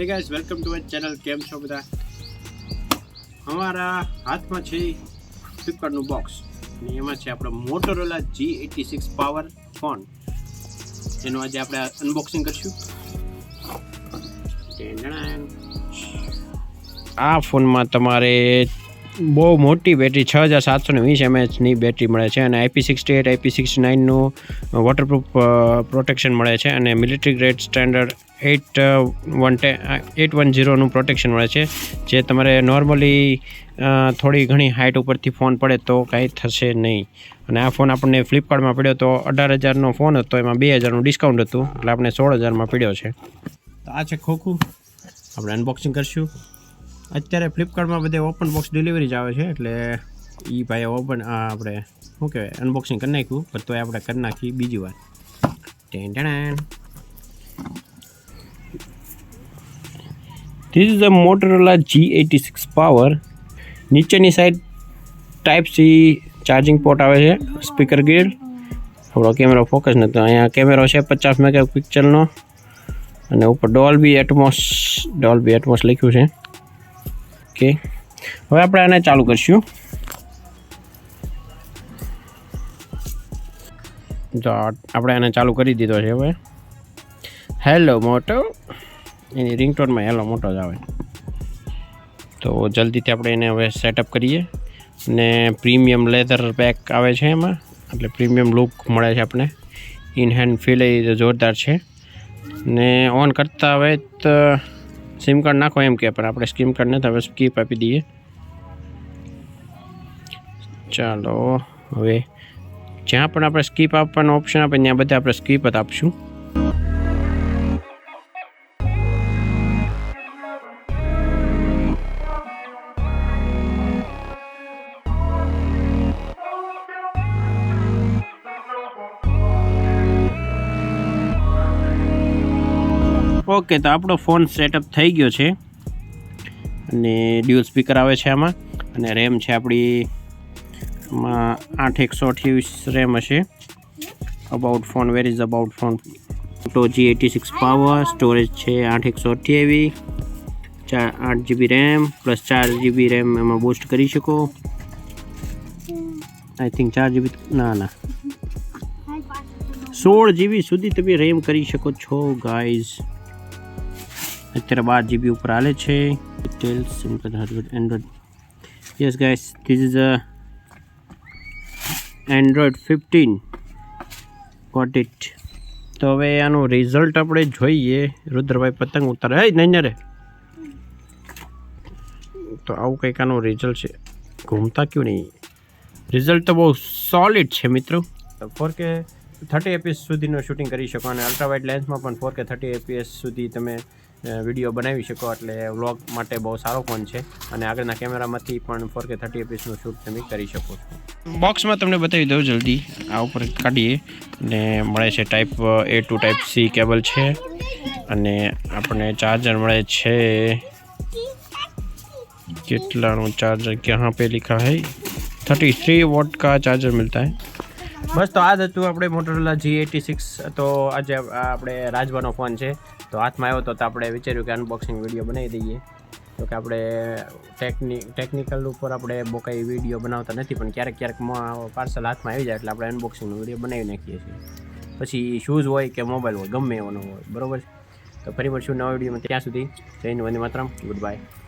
Hey guys welcome to my channel કેમ છો બધા? અમારા હાથમાં છે ફ્લિપકાર્ટનું બોક્સ અને એમાં છે આપણો Motorola G eighty six power phone એનું આજે આપણે અનબોક્સિંગ કરશું. આ ફોનમાં તમારે બહુ મોટી બેટરી છ હજાર સાતસો ને વીસ એમએચની બેટરી મળે છે અને IP sixty eight IP sixty નાઇનનું waterproof protection મળે છે અને military grade standard eight one ten eight one ઝીરોનું protection મળે છે. જે તમારે નોર્મલી થોડી ઘણી હાઇટ ઉપરથી ફોન પડે તો કાંઈ થશે નહીં. અને આ ફોન આપણને ફ્લિપકાર્ટમાં પડ્યો તો અઢાર હજારનો ફોન હતો, એમાં બે હજારનું ડિસ્કાઉન્ટ હતું, એટલે આપણે સોળ હજારમાં પડ્યો છે. તો આ છે ખોખું. આપણે અનબોક્સિંગ કરશું. અત્યારે ફ્લિપકાર્ટમાં બધે ઓપન બોક્સ ડિલિવરી જ આવે છે, એટલે એ ભાઈ ઓપન આપણે, શું કહેવાય અનબોક્સિંગ કરી નાખ્યું, પણ તોય આપણે કરી નાખીએ બીજી વાર. Ten ten. This is the Motorola G eighty six power નીચેની side type C charging port આવે છે સ્પીકર ગ્રીડ આપણો કેમેરો ફોકસ નહોતો અહીંયા કેમેરો છે પચાસ મેગા પિક્ચરનો અને ઉપર ડોલ્બી એટમોસ ડોલ્બી એટમોસ લખ્યું છે. ઓકે હવે આપણે આને ચાલુ કરીશું. જો, આપણે આને ચાલુ કરી દીધો છે હવે. હેલો મોટો એની રિંગટોનમાં હેલો મોટો જ આવે. તો જલ્દીથી આપણે એને હવે સેટઅપ કરીએ. ને પ્રીમિયમ લેધર પેક આવે છે એમાં. એટલે પ્રીમિયમ લુક મળે છે આપણે. ઇન હેન્ડ ફીલ એ જોરદાર છે. ને ઓન કરતા હવે તો સિમ કાર્ડ નાખો એમ કે, પણ આપણે સ્કીમ કાર્ડ નથી, હવે સ્કીપ આપી દઈએ. ચાલો, હવે જ્યાં પણ આપણે સ્કીપ આપવાનો ઓપ્શન આપે, ત્યાં બધા આપણે સ્કીપ જ આપશું. ઓકે, તો આપણો ફોન સેટઅપ થઈ ગયો છે. અને ડ્યુઅલ સ્પીકર આવે છે આમાં. અને રેમ છે આપણી, આમાં આઠ એકસો અઠ્યાવીસ રેમ હશે. About phone where is about phone to G eighty six power storage છે આઠ એકસો અઠ્યાવીસ. ચાર, આઠ જીબી રેમ પ્લસ ચાર જીબી રેમ એમાં બૂસ્ટ કરી શકો. આઈ થિંક ચાર જીબી ના ના. સોળ જીબી સુધી તમે રેમ કરી શકો છો ગાઈઝ અત્યારે બાર જીબી ઉપર હાલે છે. Android yes guys this is a Android fifteen got it તો હવે આનું રિઝલ્ટ આપણે જોઈએ. રુદ્રભાઈ પતંગ ઉતારે. હે, નહીં રે. તો આવું કંઈક આનું રિઝલ્ટ છે. ઘૂમતા ક્યું નહીં? રિઝલ્ટ તો બહુ સોલિડ છે, મિત્રો. ફોર કે થર્ટી એપીએસ સુધીનું શૂટિંગ કરી શકો અને અલ્ટ્રાવાઇડ લેન્સમાં પણ ફોર કે થર્ટી એપીએસ સુધી તમે વિડીયો બનાવી શકો એટલે વ્લોગ માટે બહુ સારો ફોન છે અને આગળના કેમેરામાંથી પણ ફોર કે થર્ટી એપીએસનું શૂટ તમે કરી શકો છો બોક્સમાં તમને બતાવી દઉં જલ્દી આ ઉપર કાઢીએ અને મળે છે type A to type C cable છે અને આપણને ચાર્જર મળે છે કેટલાનું ચાર્જર ક્યાં पे लिखा है थर्टी थ्री वोट का चार्जर मिलता है બસ, તો આ જ હતું આપણે મોટોરોલા જી એટી સિક્સ તો આજે આપણે રાજવાનો ફોન છે. તો હાથમાં આવ્યો તો તો આપણે વિચાર્યું કે અનબોક્સિંગ વીડિયો બનાવી દઈએ. તો કે આપણે ટેકનિક ટેકનિકલ ઉપર આપણે બહુ કંઈ વીડિયો બનાવતા નથી, પણ ક્યારેક ક્યારેક પાર્સલ હાથમાં આવી જાય એટલે આપણે અનબોક્સિંગનો વીડિયો બનાવી નાખીએ છીએ. પછી શૂઝ હોય કે મોબાઈલ હોય, ગમે એવાનો હોય, બરોબર તો ફરી મળશું નવા વિડીયોમાં ત્યાં સુધી. જઈને વંદે માત્રમ ગુડ બાય